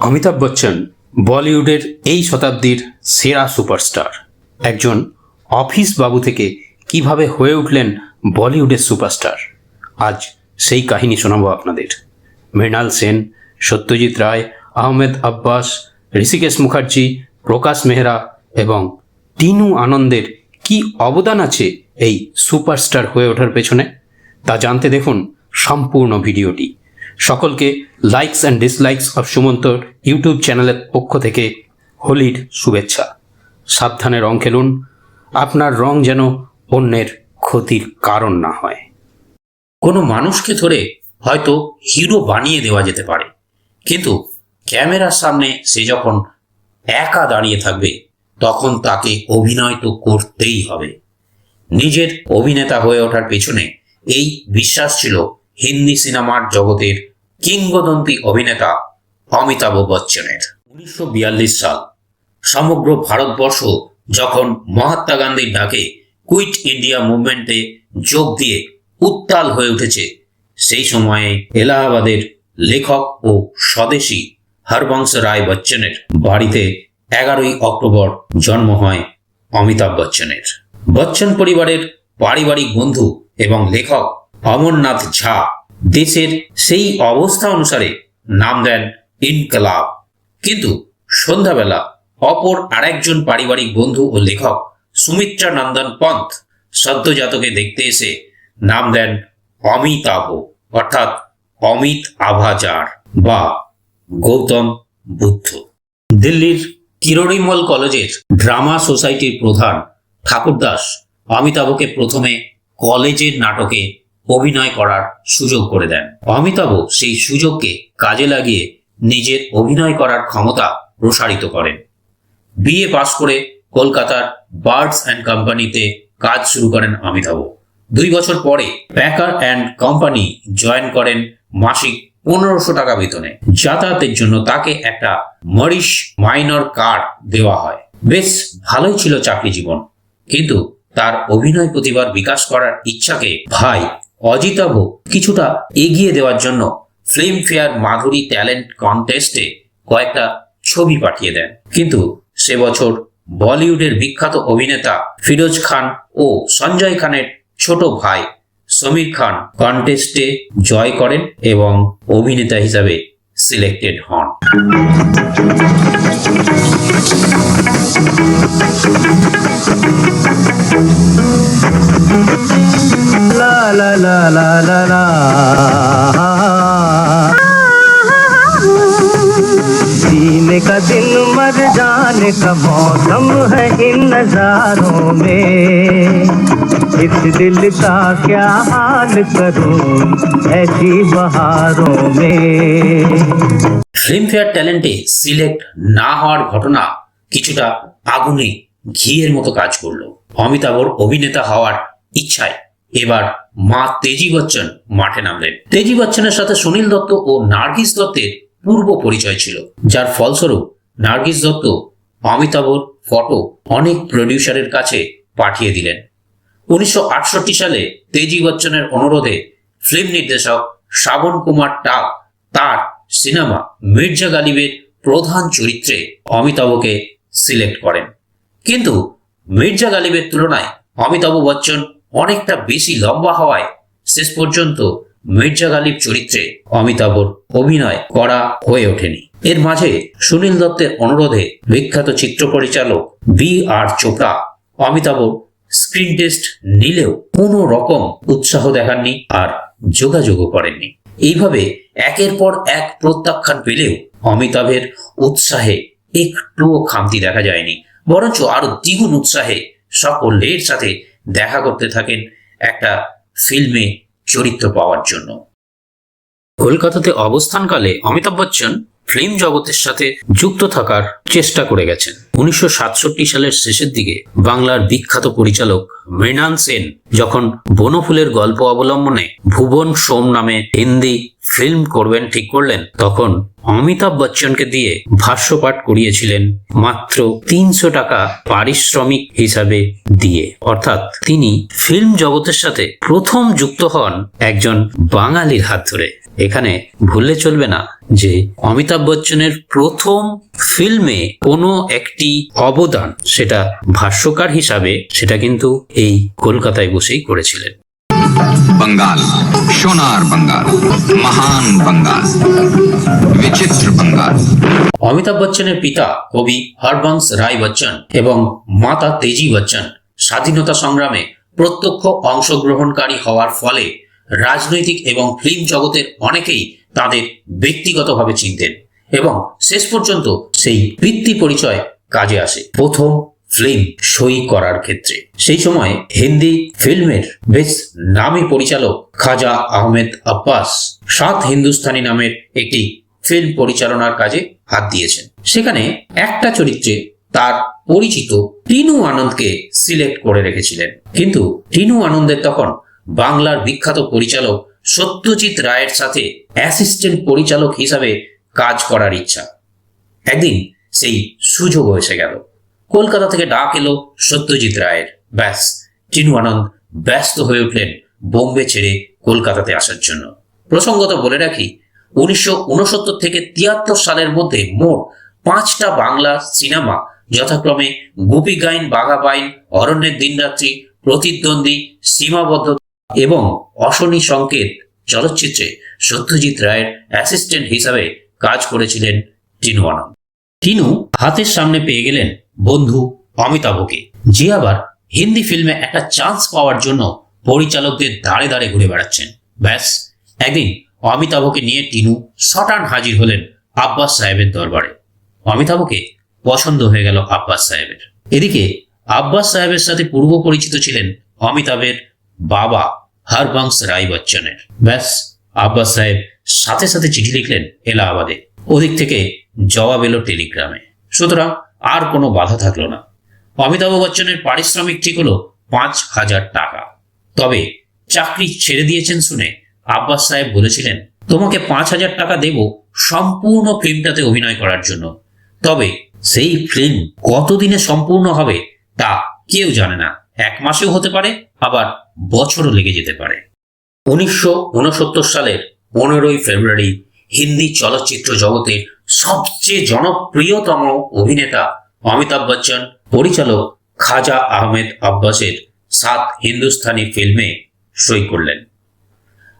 অমিতাভ বচ্চন বলিউডের এই শতাব্দীর সেরা সুপারস্টার। একজন অফিস বাবু থেকে কীভাবে হয়ে উঠলেন বলিউডের সুপারস্টার? আজ সেই কাহিনী শোনাবো আপনাদের। মৃণাল সেন, সত্যজিৎ রায়, আহমেদ আব্বাস, ঋষিকেশ মুখার্জি, প্রকাশ মেহরা এবং টিনু আনন্দের কি অবদান আছে এই সুপারস্টার হয়ে ওঠার পেছনে? তা জানতে দেখুন সম্পূর্ণ ভিডিওটি। সকলকে লাইকস অ্যান্ড ডিসলাইকস অফ সুমন্তর ইউটিউব চ্যানেলের পক্ষ থেকে হোলির শুভেচ্ছা। সাবধানে রং খেলুন। আপনার রং যেন অন্যের ক্ষতির কারণ না হয়। কোনো মানুষকে ধরে হয়তো হিরো বানিয়ে দেওয়া যেতে পারে। কিন্তু ক্যামেরার সামনে সে যখন একা দাঁড়িয়ে থাকবে, তখন তাকে অভিনয় তো করতেই হবে। নিজের অভিনেতা হয়ে ওঠার পেছনে এই বিশ্বাস ছিল হিন্দি সিনেমার জগতের কিংবদন্তি অভিনেতা অমিতাভ বচ্চনের। উনিশশো বিয়াল্লিশ সাল, সমগ্র ভারতবর্ষ যখন মহাত্মা গান্ধীর ডাকে কুইট ইন্ডিয়া মুভমেন্টে যোগ দিয়ে উত্তাল হয়ে উঠেছে, সেই সময়ে এলাহাবাদের লেখক ও স্বদেশী হরবংশ রায় বচ্চনের বাড়িতে এগারোই অক্টোবর জন্ম হয় অমিতাভ বচ্চনের। বচ্চন পরিবারের পারিবারিক বন্ধু এবং লেখক অমরনাথ ঝা দেশের সেই অবস্থা অনুসারে নাম দেন ইনকলাব। কিন্তু সন্ধ্যাবেলা অপর আরেকজন পারিবারিক বন্ধু ও লেখক সুমিত্রা নন্দন পন্থ সদ্যজাতকে দেখতে এসে নাম দেন অমিতাভ, অর্থাৎ অমিত আভাজার বা গৌতম বুদ্ধ। দিল্লির কিরোড়িমল কলেজের ড্রামা সোসাইটির প্রধান ঠাকুরদাস অমিতাভকে প্রথমে কলেজের নাটকে অভিনয় করার সুযোগ করে দেন। অমিতাভ সেই সুযোগকে কাজে লাগিয়ে নিজের অভিনয় করার ক্ষমতা প্রসারিত করেন। বিএ পাশ করে কলকাতার বার্ডস অ্যান্ড কোম্পানিতে কাজ শুরু করেন অমিতাভ দুই বছর পরে প্যাকার অ্যান্ড কোম্পানি জয়েন করেন মাসিক পনেরোশো টাকা বেতনে। যাতায়াতের জন্য তাকে একটা মরিশ মাইনর কার্ড দেওয়া হয়। বেশ ভালোই ছিল চাকরি জীবন। কিন্তু তার অভিনয় প্রতিভার বিকাশ করার ইচ্ছাকে ভাই অজিতাভ কিছুটা এগিয়ে দেওয়ার জন্য ফিল্মফেয়ার মাধুরী ট্যালেন্ট কন্টেস্টে কয়েকটা ছবি পাঠিয়ে দেন। কিন্তু সে বছর বলিউডের বিখ্যাত অভিনেতা ফিরোজ খান ও সঞ্জয় খানের ছোট ভাই সমীর খান কন্টেস্টে জয় করেন এবং অভিনেতা হিসাবে সিলেক্টেড হন। la la la la la la जीने का दिन मर जाने का मौसम है इन नजारों में इस दिल का क्या हाल करूं ऐसी बहारों में ফিল্মফেয়ার ট্যালেন্টে সিলেক্ট না হওয়ার ঘটনা কিছুটা আগুনে ঘিয়ের মতো কাজ করল। অমিতাভর অভিনেতা হওয়ার ইচ্ছায় এবার মা তেজি বচ্চন মাঠে নামলেন। তেজি বচ্চনের সাথে সুনীল দত্ত ও নার্গিস দত্তের পূর্ব পরিচয় ছিল। যার ফলস্বরূপ নার্গিস দত্ত অমিতাভর ফটো অনেক প্রডিউসারের কাছে পাঠিয়ে দিলেন। উনিশশো আটষট্টি সালে তেজি বচ্চনের অনুরোধে ফিল্ম নির্দেশক শ্রাবণ কুমার টাক তার সিনেমা মির্জা গালিবের প্রধান চরিত্রে অমিতাভকে সিলেক্ট করেন। কিন্তু মির্জা গালিবের তুলনায় অমিতাভ বচ্চন অনেকটা বেশি লম্বা হওয়ায় শেষ পর্যন্ত মির্জা গালিব চরিত্রে অমিতাভর অভিনয় করা হয়ে ওঠেনি। এর মাঝে সুনীল দত্তের অনুরোধে বিখ্যাত চিত্র পরিচালক B R Chopra Amitabh screen test নিলেও কোনো রকম উৎসাহ দেখাননি আর যোগাযোগও করেননি। এইভাবে একের পর এক প্রত্যাখ্যান পেলেও অমিতাভের উৎসাহে একটুও খামতি দেখা যায়নি। বরঞ্চ আরও দ্বিগুণ উৎসাহে সকলের সাথে দেখা করতে থাকেন একটা ফিল্মে চরিত্র পাওয়ার জন্য। কলকাতাতে অবস্থানকালে অমিতাভ বচ্চন ফিল্ম জগতের সাথে যুক্ত থাকার চেষ্টা করে গেছেন। উনিশশো সাতষট্টি সালের শেষের দিকে বাংলার বিখ্যাত পরিচালক মৃণাল সেন যখন বনফুলের গল্প অবলম্বনে ভুবন সোম নামে হিন্দি ফিল্ম করবেন, ঠিক করলেন। তখন অমিতাভ বচ্চনকে দিয়ে ভাষ্যপাঠ করিয়েছিলেন মাত্র তিনশো টাকা পারিশ্রমিক হিসাবে দিয়ে। অর্থাৎ তিনি ফিল্ম জগতের সাথে প্রথম যুক্ত হন একজন বাঙালির হাত ধরে। এখানে ভুললে চলবে না যে অমিতাভ বচ্চনের প্রথম ফিল্মে কোনো একটি অবদান, সেটা ভাষ্যকার হিসাবে, সেটা কিন্তু এই কলকাতায় বসেই করেছিলেন। बंगाल सोनार बंगाल महान बंगाल विचित्र बंगाल অমিতাভ বচ্চনের পিতা কবি হরবংশ রায় বচ্চন এবং মাতা তেজি বচ্চন স্বাধীনতা সংগ্রামে প্রত্যক্ষ অংশগ্রহণকারী হওয়ার ফলে রাজনৈতিক এবং ফিল্ম জগতের অনেকেই তাদের ব্যক্তিগতভাবে চিনতেন এবং শেষ পর্যন্ত সেই বৃত্তি পরিচয় কাজে আসে প্রথম ফিল্ম সই করার ক্ষেত্রে। সেই সময় হিন্দি ফিল্মের বেশ নামী পরিচালক খাজা আহমেদ আব্বাস সাত হিন্দুস্তানি নামের একটি ফিল্ম পরিচালনার কাজে হাত দিয়েছেন। সেখানে একটা চরিত্রে তার পরিচিত টিনু আনন্দকে সিলেক্ট করে রেখেছিলেন। কিন্তু টিনু আনন্দের তখন বাংলার বিখ্যাত পরিচালক সত্যজিৎ রায়ের সাথে অ্যাসিস্ট্যান্ট পরিচালক হিসাবে কাজ করার ইচ্ছা। একদিন সেই সুযোগ এসে গেল। কলকাতা থেকে ডাক এলো সত্যজিৎ রায়ের। ব্যাস, টিনু আনন্দ ব্যস্ত হয়ে উঠলেন বোম্বে ছেড়ে কলকাতাতে আসার জন্য। প্রসঙ্গত বলে রাখি, উনিশশো উনসত্তর থেকে তিয়াত্তর সালের মধ্যে মোট পাঁচটা বাংলা সিনেমা যথাক্রমে গোপী গাইন, বাঘা বাইন, অরণ্যের দিনরাত্রি, প্রতিদ্বন্দ্বী, সীমাবদ্ধ এবং অশনি সংকেত চলচ্চিত্রে সত্যজিৎ রায়ের অ্যাসিস্ট্যান্ট হিসাবে কাজ করেছিলেন টিনু আনন্দ। টিনু হাতের সামনে পেয়ে গেলেন বন্ধু অমিতাভকে। যে আবার হিন্দি ফিল্মে একটা চান্স পাওয়ার জন্য পরিচালকদের দাঁড়ে দাঁড়ে ঘুরে বেড়াচ্ছেন। ব্যাস, একদিন অমিতাভকে নিয়ে টিনু সটান হাজির হলেন আব্বাস সাহেবের দরবারে। অমিতাভকে পছন্দ হয়ে গেল আব্বাস সাহেবের। এদিকে আব্বাস সাহেবের সাথে পূর্ব পরিচিত ছিলেন অমিতাভের বাবা হরবংশ রায় বচ্চনের। ব্যাস, আব্বাস সাহেব সাথে সাথে চিঠি লিখলেন এলাহাবাদে। ওদিক থেকে জবাব এলো টেলিগ্রামে। সুতরাং আর কোনো বাধা থাকল না। অমিতাভ বচ্চনের পারিশ্রমিক ঠিক হলো পাঁচ হাজার টাকা। তবে চাকরি ছেড়ে দিয়েছেন শুনে আব্বাস সাহেব বলেছিলেন, তোমাকে পাঁচ হাজার টাকা দেব সম্পূর্ণ ফিল্মটাতে অভিনয় করার জন্য। তবে সেই ফিল্ম কতদিনে সম্পূর্ণ হবে তা কেউ জানে না। এক মাসেও হতে পারে, আবার বছরও লেগে যেতে পারে। উনিশশো উনসত্তর সালের পনেরোই ফেব্রুয়ারি হিন্দি চলচ্চিত্র জগতের সবচেয়ে জনপ্রিয়তম অভিনেতা অমিতাভ বচ্চন, পরিচালক খাজা আহমেদ আব্বাসের সাত হিন্দুস্তানি ফিল্মে সই করলেন।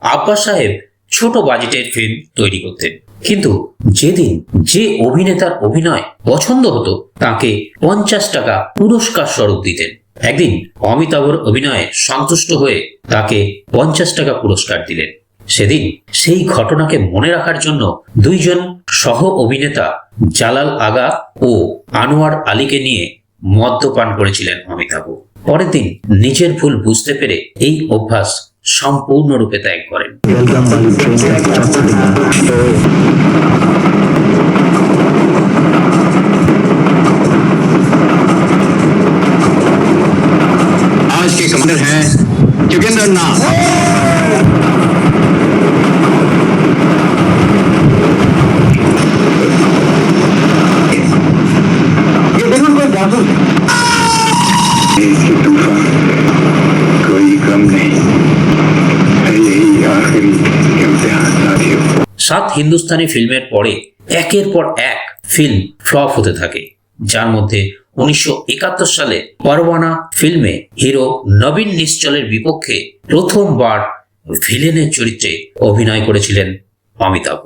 আব্বাস সাহেব ছোট বাজেটের ফিল্ম তৈরি করতেন। কিন্তু যেদিন যে অভিনেতার অভিনয় পছন্দ হতো, তাকে পঞ্চাশ টাকা পুরস্কার স্বরূপ দিতেন। একদিন অমিতাভর অভিনয়ে সন্তুষ্ট হয়ে তাকে পঞ্চাশ টাকা পুরস্কার দিলেন। সেদিন সেই ঘটনাকে মনে রাখার জন্য দুইজন সহ অভিনেতা জালাল আগা ও আনোয়ার আলীকে নিয়ে মদ্যপান করেছিলেন অমিতাভ পরের দিন নিজের ভুল বুঝতে পেরে এই অভ্যাস সম্পূর্ণরূপে ত্যাগ করেন आज के कमांडर हैं जोगेंद्र नाथ সাত হিন্দুস্তানি ফিল্মের পরে একের পর এক ফিল্ম ফ্লপ হতে থাকে, যার মধ্যে উনিশশো একাত্তর সালে পরওয়ানা ফিল্মে হিরো নবীন নিশ্চলের বিপক্ষে প্রথমবার ভিলেনের চরিত্রে অভিনয় করেছিলেন অমিতাভ।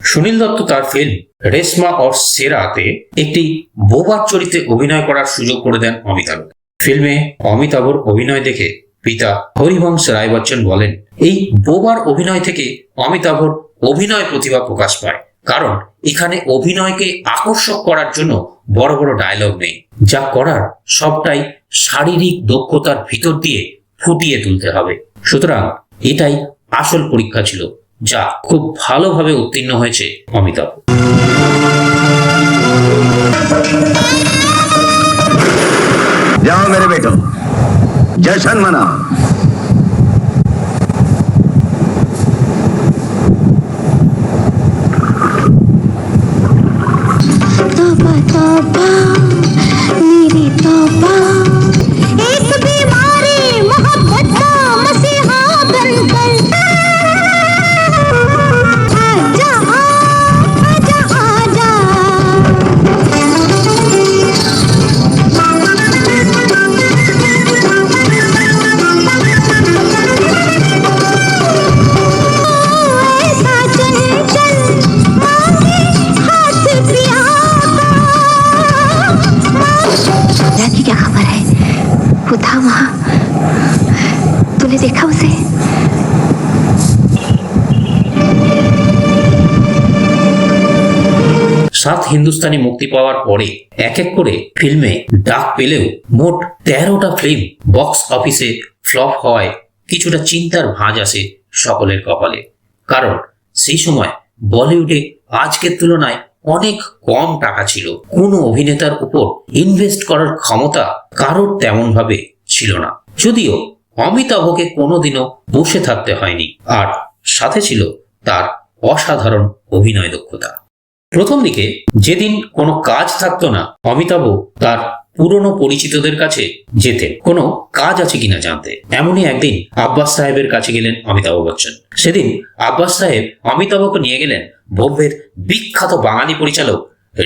সুনীল দত্ত তার ফিল্ম রেশমা অর সেরাতে একটি বোবার চরিত্রে অভিনয় করার সুযোগ করে দেন অমিতাভ। ফিল্মে অমিতাভর অভিনয় দেখে পিতা হরিবংশ রায় বচ্চন বলেন, এই বোবার অভিনয় থেকে অমিতাভর অভিনয় প্রতিভা প্রকাশ পায়। কারণ এখানে অভিনয়কে আকর্ষক করার জন্য বড় বড় ডায়লগ নেই। যা করার সবটাই শারীরিক দক্ষতার ভিতর দিয়ে ফুটিয়ে তুলতে হবে। সুতরাং এটাই আসল পরীক্ষা ছিল, যা খুব ভালোভাবে উত্তীর্ণ হয়েছে অমিতাভ। যাও মেরে বেটো। জশন হিন্দুস্তানি মুক্তি পাওয়ার পরে এক এক করে ফিল্মে ডাক পেলেও মোট তেরোটা ফিল্ম বক্স অফিসে ফ্লপ হওয়ায় কিছুটা চিন্তার ভাঁজ আসে সকলের কপালে। কারণ সেই সময় বলিউডে আজকের তুলনায় অনেক কম টাকা ছিল। কোনো অভিনেতার উপর ইনভেস্ট করার ক্ষমতা কারোর তেমন ভাবে ছিল না। যদিও অমিতাভকে কোনোদিনও বসে থাকতে হয়নি। আর সাথে ছিল তার অসাধারণ অভিনয় দক্ষতা। প্রথম দিকে যেদিন কোনো কাজ থাকতো না, অমিতাভ তার পুরনো পরিচিতদের কাছে যেতেন কোনো কাজ আছে কিনা জানতে। এমনই একদিন আব্বাস সাহেবের কাছে গেলেন অমিতাভ বচ্চন। সেদিন আব্বাস সাহেব অমিতাভকে নিয়ে গেলেন বোম্বের বিখ্যাত বাঙালি পরিচালক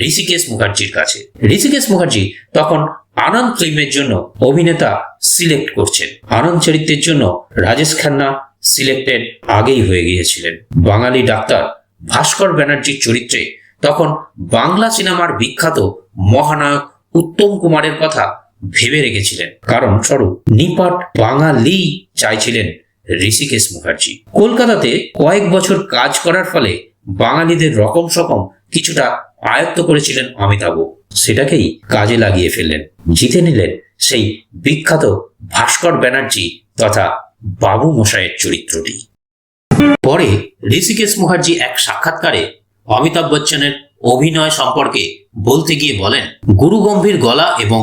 ঋষিকেশ মুখার্জির কাছে। ঋষিকেশ মুখার্জি তখন আনন্দ ফিল্মের জন্য অভিনেতা সিলেক্ট করছেন। আনন্দ চরিত্রের জন্য রাজেশ খান্না সিলেক্টেড আগেই হয়ে গিয়েছিলেন। বাঙালি ডাক্তার ভাস্কর ব্যানার্জির চরিত্রে তখন বাংলা সিনেমার বিখ্যাত মহানায়ক উত্তম কুমারের কথা ভেবে রেখেছিলেন। কারণ স্বরূপ নিপাট বাঙালি চাইছিলেন ঋষিকেশ মুখার্জি। কলকাতাতে কয়েক বছর কাজ করার ফলে বাঙালিদের রকম সকম কিছুটা আয়ত্ত করেছিলেন অমিতাভ সেটাকেই কাজে লাগিয়ে ফেললেন। জিতে নিলেন সেই বিখ্যাত ভাস্কর ব্যানার্জি তথা বাবু মশাইয়ের চরিত্রটি। পরে ঋষিকেশ মুখার্জি এক সাক্ষাৎকারে অমিতাভ বচ্চনের অভিনয় সম্পর্কে বলতে গিয়ে বলেন, গুরু গম্ভীর গলা এবং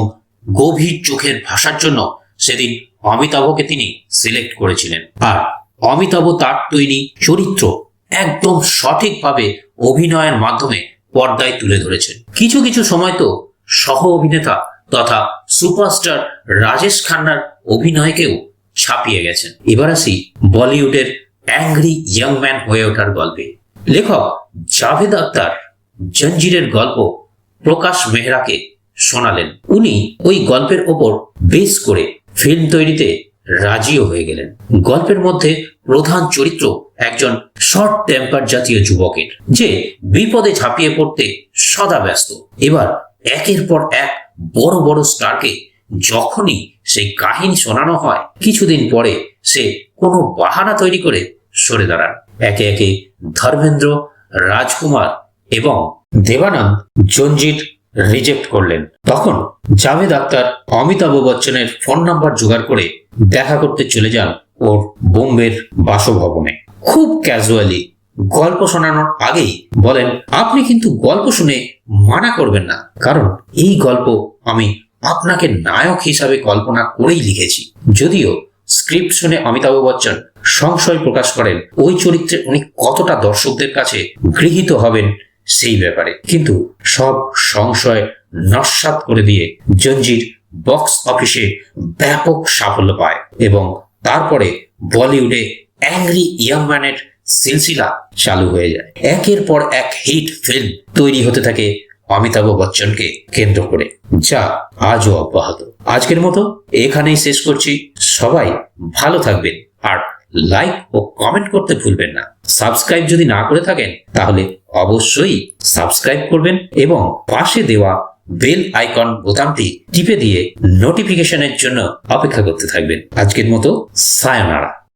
গভীর চোখের ভাষার জন্য সেদিন অমিতাভকে তিনি সিলেক্ট করেছিলেন। আর অমিতাভ তার তৈরি চরিত্র একদম সঠিকভাবে অভিনয়ের মাধ্যমে পর্দায় তুলে ধরেছেন। কিছু কিছু সময় তো সহ অভিনেতা তথা সুপারস্টার রাজেশ খান্নার অভিনয়কেও ছাপিয়ে গেছেন। এবার আসি বলিউডের অ্যাংরি ইয়াং ম্যান হয়ে ওঠার গল্পে। লেখক জাভেদ আক্তার জঞ্জিরের গল্প প্রকাশ মেহরাকে শোনালেন। উনি ওই গল্পের ওপর বেস করে ফিল্ম তৈরিতে রাজিও হয়ে গেলেন। গল্পের মধ্যে প্রধান চরিত্র একজন শর্ট টেম্পার জাতীয় যুবকের, যে বিপদে ঝাঁপিয়ে পড়তে সদা ব্যস্ত। এবার একের পর এক বড় বড় স্টারকে যখনই সেই কাহিনী শোনানো হয়, কিছুদিন পরে সে কোনো বাহানা তৈরি করে সরে দাঁড়ান। একে একে ধর্মেন্দ্র, রাজকুমার এবং দেবানন্দ জঞ্জিত রিজেক্ট করলেন। তখন জাভেদ আক্তার অমিতাভ বচ্চনের ফোন নাম্বার জোগাড় করে দেখা করতে চলে যান ওর বোম্বের বাসভবনে। খুব ক্যাজুয়ালি গল্প শোনানোর আগেই বলেন, আপনি কিন্তু গল্প শুনে মানা করবেন না। কারণ এই গল্প আমি আপনাকে নায়ক হিসাবে কল্পনা করেই লিখেছি। যদিও স্ক্রিপ্ট শুনে অমিতাভ বচ্চন সংশয় প্রকাশ করেন। ওই চরিত্রে উনি কতটা দর্শকদের কাছে গৃহীত হবেন সেই ব্যাপারে। কিন্তু সব সংশয় নস্বাত করে দিয়ে জঞ্জির বক্স অফিসে ব্যাপক সাফল্য পায় এবং তারপরে বলিউডে অ্যাংরি ইয়াং ম্যানের সিলসিলা চালু হয়ে যায়। একের পর এক হিট ফিল্ম তৈরি হতে থাকে অমিতাভ বচ্চনকে কেন্দ্র করে, যা আজও অব্যাহত। আজকের মতো এখানেই শেষ করছি। সবাই ভালো থাকবেন। আর লাইক ও কমেন্ট করতে ভুলবেন না। সাবস্ক্রাইব যদি না করে থাকেন, তাহলে অবশ্যই সাবস্ক্রাইব করবেন এবং পাশে দেওয়া বেল আইকন বোতামটি টিপে দিয়ে নোটিফিকেশনের জন্য অপেক্ষা করতে থাকবেন। আজকের মতো সায়নারা